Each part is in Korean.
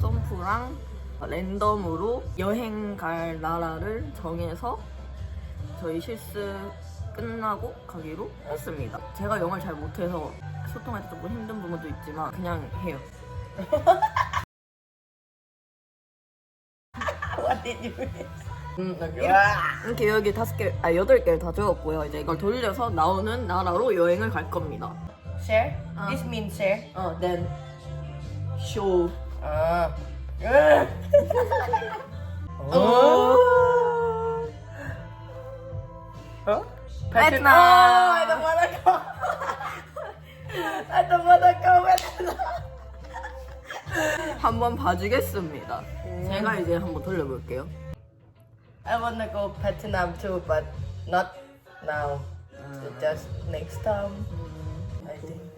썸프랑 랜덤으로 여행 갈 나라를 정해서 저희 실습 끝나고 가기로 했습니다. 제가 영어를 잘 못해서 소통할 때 조금 힘든 부분도 있지만 그냥 해요. What did you miss? 음. 이렇게 여기 다섯 개, 아 여덟 개를 다 적었고요. 이제 이걸 돌려서 나오는 나라로 여행을 갈 겁니다. Share? Uh. This means share. 어, then show. Ah. Uh. 어. Huh? 베트남. Oh. I don't wanna go Vietnam. 한번 봐주겠습니다. 제가 이제 한번 돌려볼게요. I wanna go Vietnam too, but not now. Just next time. I think.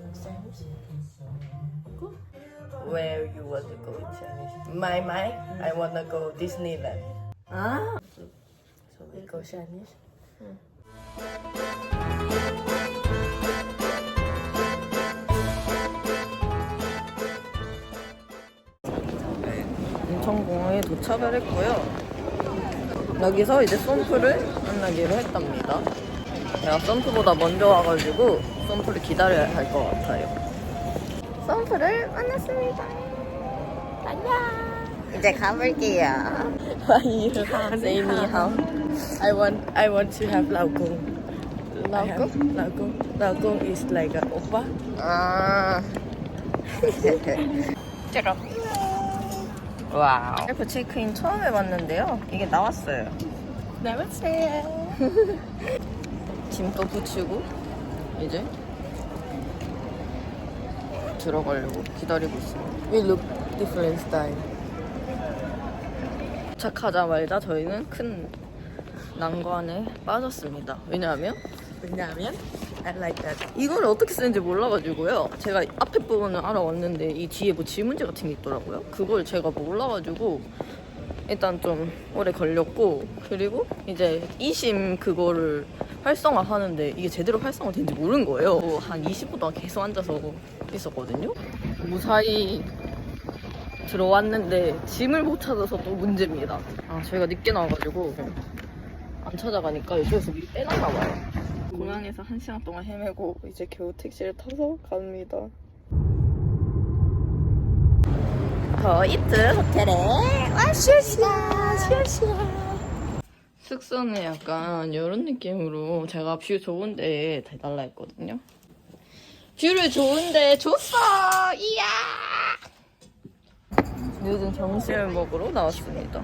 Where you want to go in Chinese? My mind, I wanna go Disneyland. 아, So we go Chinese. 인천공항에 도착을 했고요. 여기서 이제 썸프를 만나기로 했답니다. 제가 썸프보다 먼저 와가지고 썸프를 기다려야 할 것 같아요. 썸프를 만났습니다. 안녕. 이제 가볼게요. 세이미하오. I want, I want to have have 라고? Laogong. Laogong is like a oppa. 아. Check out. 와우. 셀프 체크인 처음 해봤는데요. 이게 나왔어요. 나왔어요. 짐또 붙이고 이제 들어가려고 기다리고 있습니다. We look different style. 도착하자마자 저희는 큰 난관에 빠졌습니다. 왜냐하면 왜냐하면 I like that. 이걸 어떻게 쓰는지 몰라가지고요. 제가 앞에 부분은 알아왔는데 이 뒤에 뭐 질문지 같은 게 있더라고요. 그걸 제가 몰라가지고 일단 좀 오래 걸렸고 그리고 이제 이심 그거를 활성화 하는데 이게 제대로 활성화 된지 모르는 거예요. 뭐한 20분 동안 계속 앉아서 있었거든요. 무사히 들어왔는데 짐을 못 찾아서 또 문제입니다. 아 저희가 늦게 나와가지고 안 찾아가니까 이쪽에서 미리 빼놨나 봐요. 공항에서 한 시간 동안 헤매고 이제 겨우 택시를 타서 갑니다. 더이트 호텔에 왔습니다. 숙소는 약간 이런 느낌으로 제가 뷰 좋은데 달라 했거든요. 뷰를 좋은데 줬어! 이야! 요즘 점심을 먹으러 나왔습니다.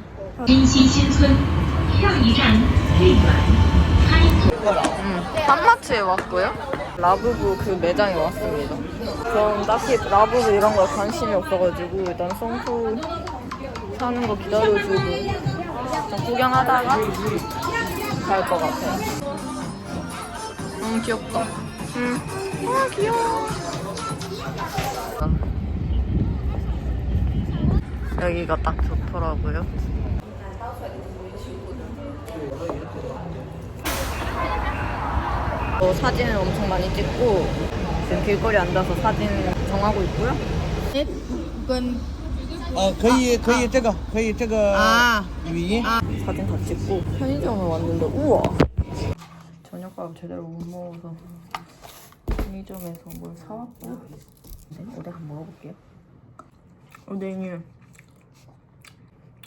음, 딴마트에 왔고요. 라부부 그 매장에 왔습니다. 전 딱히 라부부 이런 거에 관심이 없어가지고 일단 성수 사는 거 기다려주고 구경하다가 갈 것 같아요. 너무 귀엽다. 응. 아 귀여워. 여기가 딱 좋더라고요. 어, 사진을 엄청 많이 찍고 지금 길거리 앉아서 사진 정하고 있고요. 呃，可以，可以，这个，可以，这个语音。 사진 다 찍고 편의점에 왔는데 우와 저녁밥 제대로 못 먹어서 편의점에서 뭘 사왔고 네, 어디 한번 먹어볼게요. 오뎅이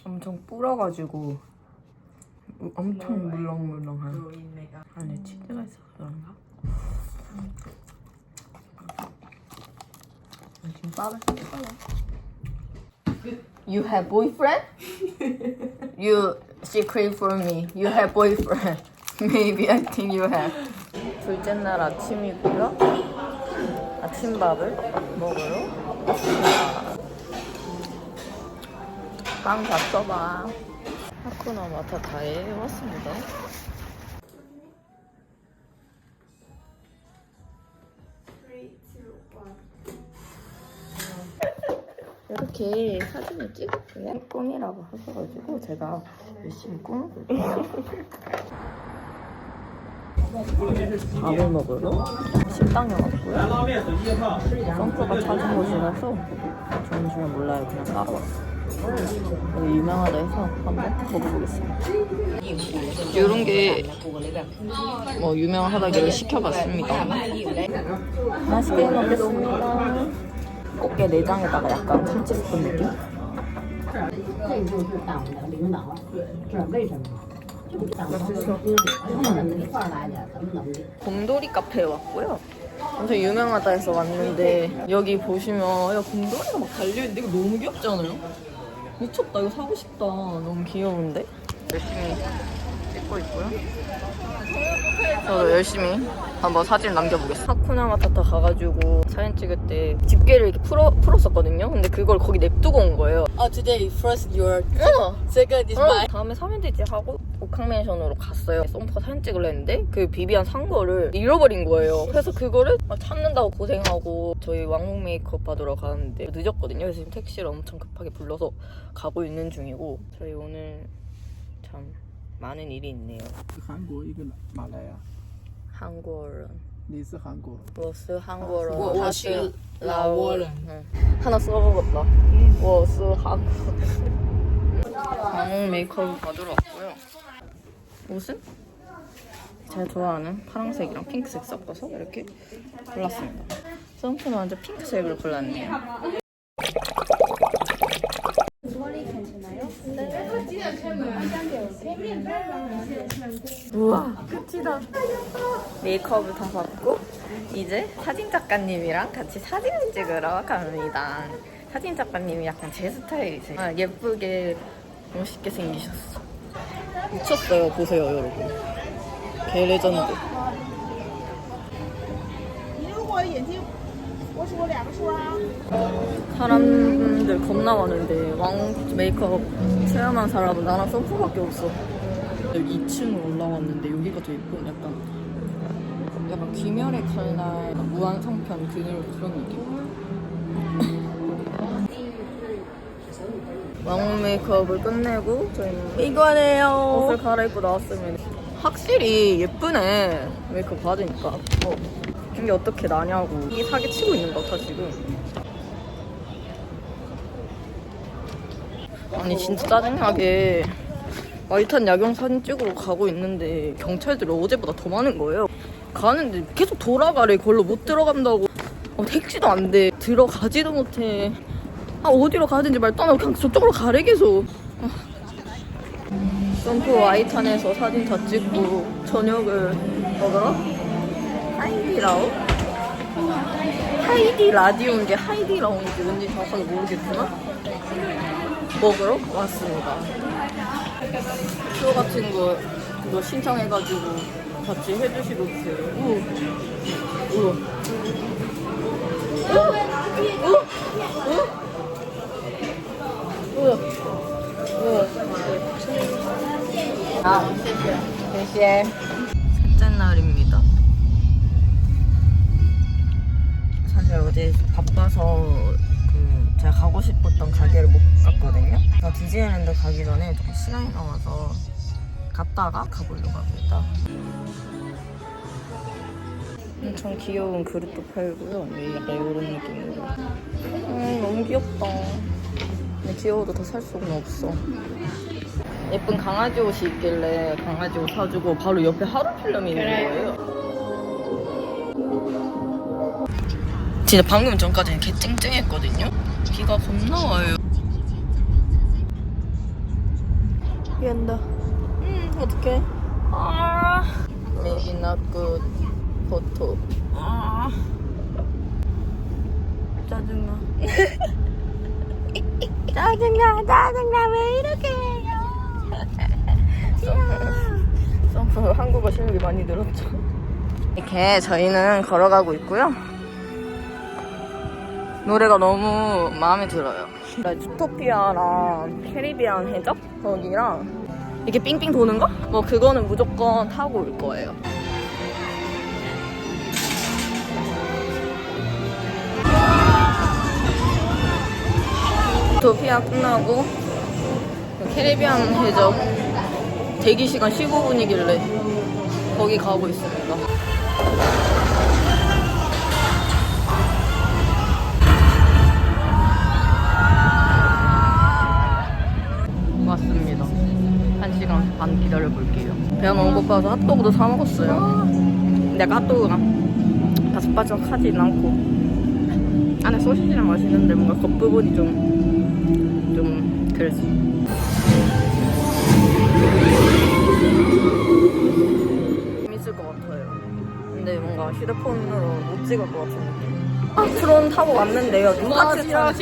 엄청 불어가지고 엄청 물렁물렁한 안에 치즈가 있어서 그런가? 지금 밥을 뜯어요. You have boyfriend? You secret for me. You have boyfriend. Maybe I think you have. 둘째 날 아침이고요. 아침밥을 먹으러 왔습니다. 빵 잡숴봐. 하쿠나 마타타에 왔습니다. 이렇게 사진을 찍었고요. 꿈이라고 하셔가지고 제가 열심히 꿈을 꿀게요. 밥을 먹으러 식당에 왔고요. 썬프가 찾은 곳이라서 좀 있는 줄은 몰라요. 그냥 따라왔어. 여기 유명하다 해서 한번 먹어보겠습니다. 이런 게 뭐 유명하다기를 시켜봤습니다. 맛있게 먹겠습니다. 어깨 내장에다가 약간 참치 스푼 느낌? 곰돌이 카페에 왔고요. 엄청 유명하다 해서 왔는데 여기 보시면 야 곰돌이가 막 달려있는데 이거 너무 귀엽지 않아요? 미쳤다 이거 사고 싶다 너무 귀여운데 열심히 찍고 있고요 저도 열심히 한번 사진 남겨보겠습니다. 하쿠나 마타타 가가지고 사진 찍을 때 집게를 이렇게 풀어, 풀었었거든요. 근데 그걸 거기 냅두고 온 거예요. Oh, today first your 어. second is 어, mine. 다음에 사면 되지 하고 옥항맨션으로 갔어요. 썸퍼 사진 찍으려 했는데 그 비비안 산 거를 잃어버린 거예요. 그래서 그거를 막 찾는다고 고생하고 저희 왕복 메이크업 받으러 가는데 늦었거든요. 그래서 지금 택시를 엄청 급하게 불러서 가고 있는 중이고 저희 오늘 참 많은 일이 있네요. 韩国一个马来啊， 한국어는 你是韩国。 워스 한국어는 워- 워시 라워는. 응. 하나 써먹었다. 워스 한국. 왕복 메이크업 받으러 왔고요. 옷은 제가 좋아하는 파란색이랑 핑크색 섞어서 이렇게 골랐습니다. 썸프는 완전 핑크색을 골랐네요. 우와 끝이다. 메이크업을 다 받고 이제 사진 작가님이랑 같이 사진을 찍으러 갑니다. 사진 작가님이 약간 제 스타일이세요. 아, 예쁘게 멋있게 생기셨어. 미쳤어요. 보세요, 여러분. 개 레전드. 사람들 겁나 많은데 왕 메이크업 체험한 사람은 나랑 썸프밖에 없어. 여기 2층으로 올라왔는데 여기가 더 예쁜 약간 약간 귀멸의 칼날 무한 성편 그 그런 느낌. 왕 메이크업을 끝내고 저희는 이거네요. 옷을 갈아입고 나왔습니다. 확실히 예쁘네 메이크업 받으니까. 어. 이게 어떻게 나냐고 이게 사기 치고 있는 것 같아 지금. 아니 진짜 짜증나게 마이탄 야경 사진 찍으러 가고 있는데 경찰들이 어제보다 더 많은 거예요. 가는데 계속 돌아가래 걸로 못 들어간다고. 어, 택시도 안 돼. 들어가지도 못해. 아 어디로 가든지 말 떠나고 그냥 저쪽으로 가래 계속. 아. 점프 와이탄에서 사진 다 찍고 저녁을 먹으러 하이디라오? 하이디 라디오인데 하이디라오인지 뭔지 정확하게 모르겠지만 먹으러 왔습니다. 표 같은 거 그거 신청해가지고 같이 해주시고 있어요. 우, 우, 우, 우, 우, 우. 아, 谢谢. 셋째 날입니다. 사실 어제 바빠서 그 제가 가고 싶었던 가게를 못 저 디즈니랜드 가기 전에 조금 시간이 남아서 갔다가 가보려고 합니다. 엄청 귀여운 그릇도 팔고요. 네, 약간 이런 느낌으로. 음, 너무 귀엽다. 근데 귀여워도 더살 수는 없어. 예쁜 강아지 옷이 있길래 강아지 옷 사주고 바로 옆에 하루 필름이 있는 거예요. 진짜 방금 전까지는 개 쨍쨍했거든요. 비가 겁나 와요. 미안다. 음 어떡해. 아. Maybe not good photo. 아. 짜증나. 짜증나, 짜증나, 왜 이렇게 해요? 썸프, 썸프 한국어 실력이 많이 늘었죠. 이렇게 저희는 걸어가고 있고요. 노래가 너무 마음에 들어요. 주토피아랑 캐리비안 해적 거기랑 이렇게 삥삥 도는 거? 뭐 그거는 무조건 타고 올 거예요. 주토피아 끝나고 캐리비안 해적 대기 시간 15분이길래 거기 가고 있습니 고파서 핫도그도 사 먹었어요. 근데 약간 핫도그가 바삭바삭 하진 않고 안에 소시지랑 맛있는데 뭔가 겉부분이 좀, 좀 그랬어. 재밌을 것 같아요. 근데 뭔가 휴대폰으로 못 찍을 것 같은 느낌. 아, 트론 타고 왔는데요. 누가 추천,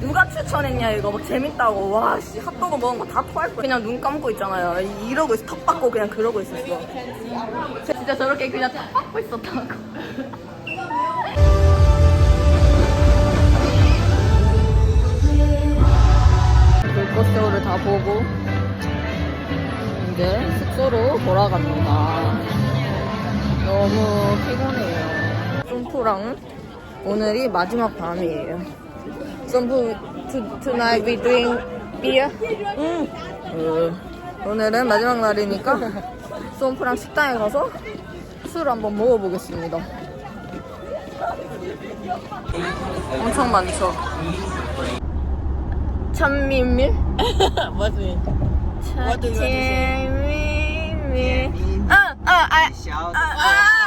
누가 추천했냐 이거 막 재밌다고 와 씨 핫도그 먹은 거 다 토할 거 그냥 눈 감고 있잖아요. 이- 이러고 있어 턱 받고 그냥 그러고 있었어. 진짜 저렇게 그냥 턱 받고 있었다고. 불꽃쇼를 다 보고 이제 숙소로 돌아갑니다. 너무 피곤해요. 쏨프랑 오늘이 마지막 밤이에요. 쏨프 to, tonight we drink beer? 응. 어, 오늘은 마지막 날이니까 쏨프랑 식당에 가서 술을 한번 먹어보겠습니다. 엄청 많죠? 천밀밀? It? 천밀밀. 아, 아, 아, 아, 아.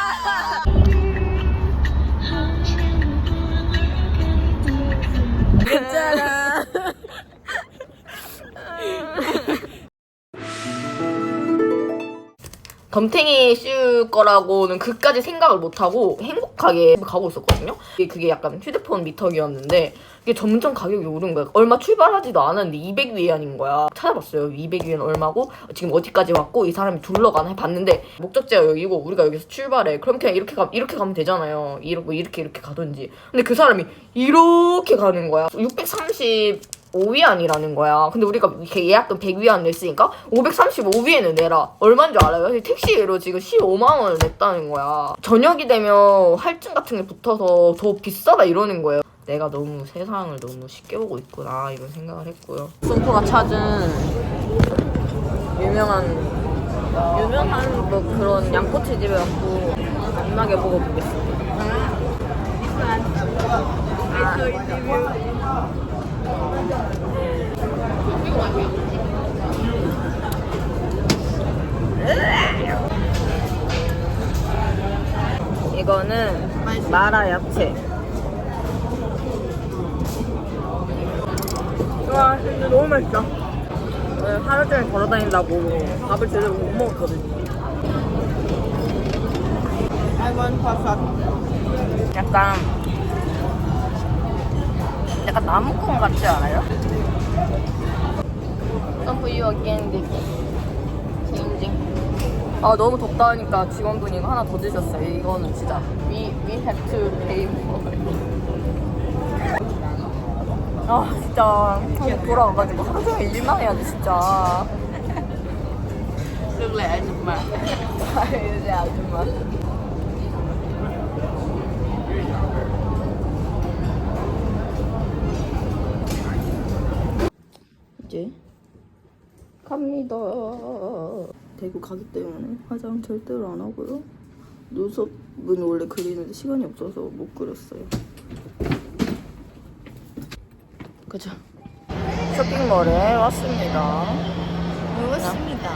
덤탱이 씌울 거라고는 그까지 생각을 못하고 행복하게 가고 있었거든요. 그게 약간 휴대폰 미터기였는데 이게 점점 가격이 오른 거야. 얼마 출발하지도 않았는데 200위안인 거야. 찾아봤어요. 200위안 얼마고 지금 어디까지 왔고 이 사람이 둘러가나 해봤는데 목적지가 여기고 우리가 여기서 출발해. 그럼 그냥 이렇게 가 이렇게 가면 되잖아요. 이러고 이렇게 이렇게 가든지. 근데 그 사람이 이렇게 가는 거야. 630 5위안이라는 거야. 근데 우리가 이렇게 예약금 100위안 냈으니까 535위안을 내라. 얼마인 줄 알아요? 택시로 지금 15만 원을 냈다는 거야. 저녁이 되면 할증 같은 게 붙어서 더 비싸다 이러는 거예요. 내가 너무 세상을 너무 쉽게 보고 있구나 이런 생각을 했고요. 손포가 찾은 유명한 유명한 뭐 그런 양꼬치 집에 갖고 마지막에 먹어보겠습니다. 이거는 마라 야채. 와, 근데 너무 맛있어. 오늘 하루 종일 걸어 다닌다고 밥을 제대로 못 먹었거든요. 약간 약간 나무콩 같지 않아요? 아 너무 덥다 하니까 직원분이 이거 하나 더 주셨어요. 이거는 진짜 we we have to pay for. 아 진짜 한국 돌아와가지고 하루 종일 일만 해야 돼 진짜. Like 아줌마. 이제 아줌마. 이제 갑니다. 대구 가기 때문에 화장 절대로 안 하고요. 눈썹은 원래 그리는데 시간이 없어서 못 그렸어요. 그죠? 쇼핑몰에 왔습니다. 왔습니다.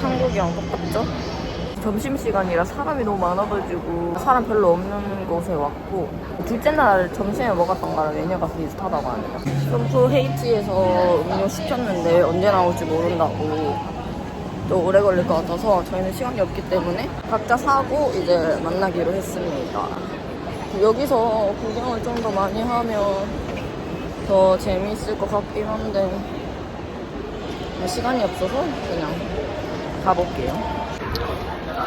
한국이랑 똑같죠? 점심시간이라 사람이 너무 많아가지고 사람 별로 없는 곳에 왔고 둘째 날 점심에 먹었던 거랑 메뉴가 비슷하다고 하네요 점프 헤이티에서 음료 시켰는데 언제 나올지 모른다고 또 오래 걸릴 것 같아서 저희는 시간이 없기 때문에 각자 사고 이제 만나기로 했습니다 여기서 구경을 좀 더 많이 하면 더 재미있을 것 같긴 한데 시간이 없어서 그냥 가볼게요.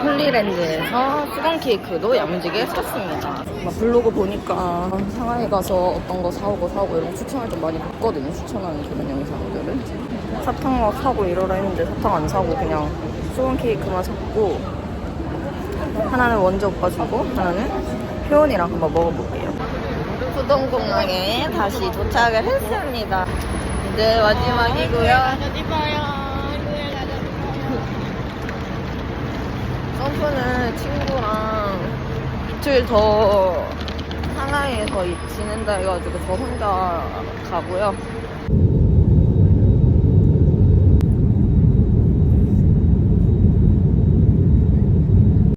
홀리랜드에서 수건 케이크도 야무지게 샀습니다. 막 블로그 보니까 상하이 가서 어떤 거 사오고 사오고 이런 거 추천을 좀 많이 봤거든요. 추천하는 그런 영상들을. 사탕 막 사고 이러라 했는데 사탕 안 사고 그냥 수건 케이크만 샀고 하나는 원조 오빠 주고 하나는 효원이랑 한번 먹어볼게요. 수동공항에 다시 도착을 했습니다. 이제 마지막이고요. 점프는 친구랑 이틀 더 상하이에서 이- 지낸다 해가지고 저 혼자 가고요.